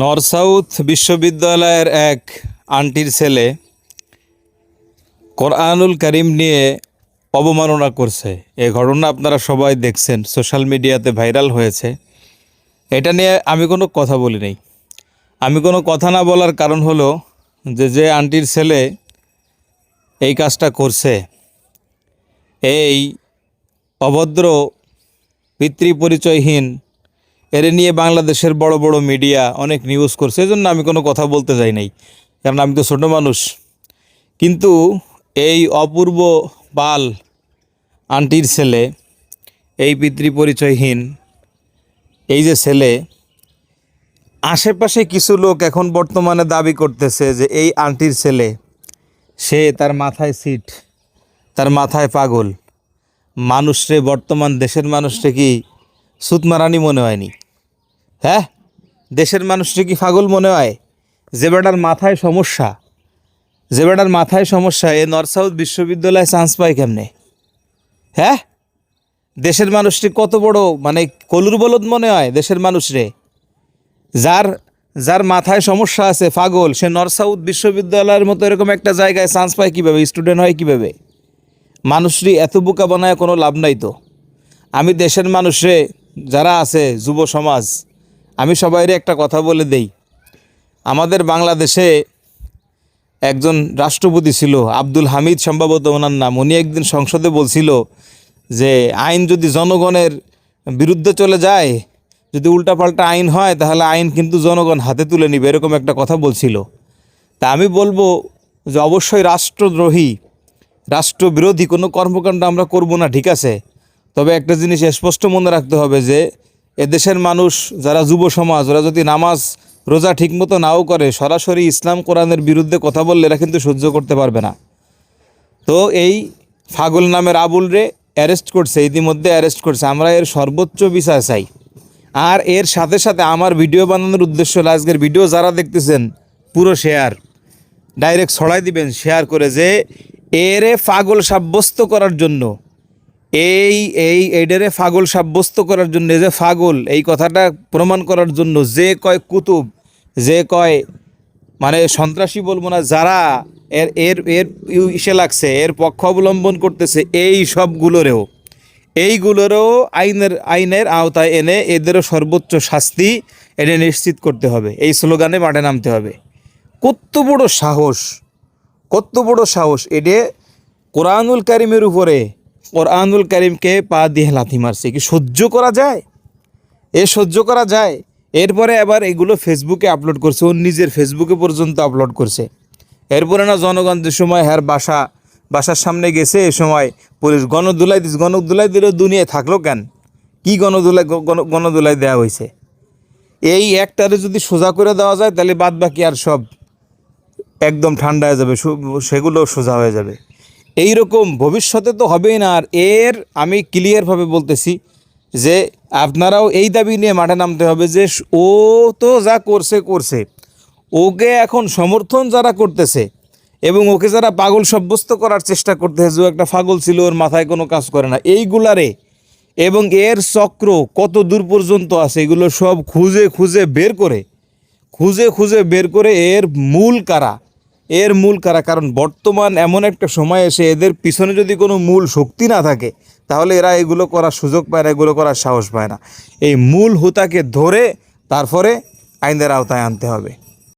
North south বিশ্ববিদ্যালয়ের এক আন্টির ছেলে কোরআনুল করিম নিয়ে অবমাননা করছে। এ ঘটনা আপনারা সবাই দেখছেন, সোশ্যাল মিডিয়াতে ভাইরাল হয়েছে। এটা নিয়ে আমি কোনো কথা বলি নাই। আমি কোনো কথা না বলার কারণ হলো যে যে আন্টির ছেলে এই কাজটা করছে, এই অভদ্র পিতৃ পরিচয়হীন এর নিয়ে বাংলাদেশের বড় বড় মিডিয়া অনেক নিউজ করছে। এজন্য আমি কোনো কথা বলতে যাই নাই। কারণ আমি তো ছোটো মানুষ। কিন্তু এই অপূর্ব পাল আন্টির ছেলে, এই পিতৃ পরিচয়হীন এই যে ছেলে, আশেপাশে কিছু লোক এখন বর্তমানে দাবি করতেছে যে এই আন্টির ছেলে, সে তার মাথায় সিট, তার মাথায় পাগল। মানুষরে, বর্তমান দেশের মানুষরে কি সুতমারানি মনে হয়নি? হ্যাঁ? দেশের মানুষরে কি পাগল মনে হয়? যে বেটার মাথায় সমস্যা। যে বেটার মাথায় সমস্যা, এ নর্থ সাউথ বিশ্ববিদ্যালয়ে চান্স পায় কেমনে? হ্যাঁ? দেশের মানুষটি কত বড় মানে কলুর বলদ মনে হয় দেশের মানুষরে? যার যার মাথায় সমস্যা আছে, পাগল, সে নর্থ সাউথ বিশ্ববিদ্যালয়ের মতো এরকম একটা জায়গায় চান্স পায় কীভাবে, স্টুডেন্ট হয় কীভাবে? মানুষটি এত বোকা বানায় কোনো লাভ নাই তো। আমি দেশের মানুষে যারা আছে, যুব সমাজ আমি সবাইরে একটা কথা বলে দেই। আমাদের বাংলাদেশে একজন রাষ্ট্রপতি ছিল, আব্দুল হামিদ সম্ভবত ওনার নাম। উনি একদিন সংসদে বলছিল যে, আইন যদি জনগণের বিরুদ্ধে চলে যায়, যদি উল্টাপাল্টা আইন হয়, তাহলে আইন কিন্তু জনগণ হাতে তুলে নিবে, এরকম একটা কথা বলছিল। তা আমি বলব যে, অবশ্যই রাষ্ট্রদ্রোহী, রাষ্ট্রবিরোধী কোনো কর্মকাণ্ড আমরা করব না, ঠিক আছে? তবে একটা জিনিস স্পষ্ট মনে রাখতে হবে যে এদেশের মানুষ, যারা যুব সমাজ, ওরা যদি নামাজ রোজা ঠিকমতো নাও করে, সরাসরি ইসলাম কোরআনের বিরুদ্ধে কথা বললে এরা কিন্তু সহ্য করতে পারবে না। তো এই ফাগুল নামের আবুল রে অ্যারেস্ট করছে, ইতিমধ্যে অ্যারেস্ট করছে। আমরা এর সর্বোচ্চ বিচার চাই। আর এর সাথে সাথে আমার ভিডিও বানানোর উদ্দেশ্য হলো, আজকের ভিডিও যারা দেখতেছেন, পুরো শেয়ার, ডাইরেক্ট ছড়াই দিবেন, শেয়ার করে যে এরে পাগল সাব্যস্ত করার জন্য এই এই এইডারে পাগল সাব্যস্ত করার জন্য যে ফাগল, এই কথাটা প্রমাণ করার জন্য যে কয় কুতুব, যে কয় মানে সন্ত্রাসী বলব না, যারা এর এর এর ইসে লাগছে, এর পক্ষ অবলম্বন করতেছে, এই সবগুলোরেও, এইগুলোরও আইনের আইনের আওতায় এনে এদেরও সর্বোচ্চ শাস্তি এনে নিশ্চিত করতে হবে, এই স্লোগানে মাঠে নামতে হবে। কত বড় সাহস, কত বড় সাহস, এডে কোরআনুল কারিমের উপরে কোরআনুল করিমকে পা দিয়ে লাথি মারছে। কি সহ্য করা যায়? এ সহ্য করা যায়? এরপরে আবার এগুলো ফেসবুকে আপলোড করছে। ওর নিজের ফেসবুকে পর্যন্ত আপলোড করছে। এরপরে না জনগণ যে সময় হ্যার বাসা, বাসার সামনে গেছে, এ সময় পুলিশ গণদুলাই দিস গণদুলাই দিলেও দুনিয়ায় থাকল কেন? কি গণদুলাই গণ- গণদুলাই দেওয়া হয়েছে? এই একটারে যদি সোজা করে দেওয়া যায়, তাহলে বাদ বাকি আর সব একদম ঠান্ডা হয়ে যাবে। সেগুলো সোজা হয়ে যাবে। এই রকম ভবিষ্যতে তো হবেই না। আর এর আমি ক্লিয়ারভাবে বলতেছি যে আপনারাও এই দাবি নিয়ে মাঠে নামতে হবে যে ও তো যা করছে করছে। ওকে এখন সমর্থন যারা করতেছে এবং ওকে যারা পাগল সাব্যস্ত করার চেষ্টা করতেছে, যে একটা পাগল ছিল, ওর মাথায় কোনো কাজ করে না, এইগুলারে এবং এর চক্র কত দূর পর্যন্ত আছে, এগুলো সব খুঁজে খুঁজে বের করে, খুঁজে খুঁজে বের করে এর মূল কারা? এর মূল কারা? কারণ বর্তমান এমন একটা সময় এসে এদের পিছনে যদি কোনো মূল শক্তি না থাকে, তাহলে এরা এগুলো করার সুযোগ পায় না, এগুলো করার সাহস পায় না। এই মূল হুতাকে ধরে তারপরে আইনের আওতায় আনতে হবে।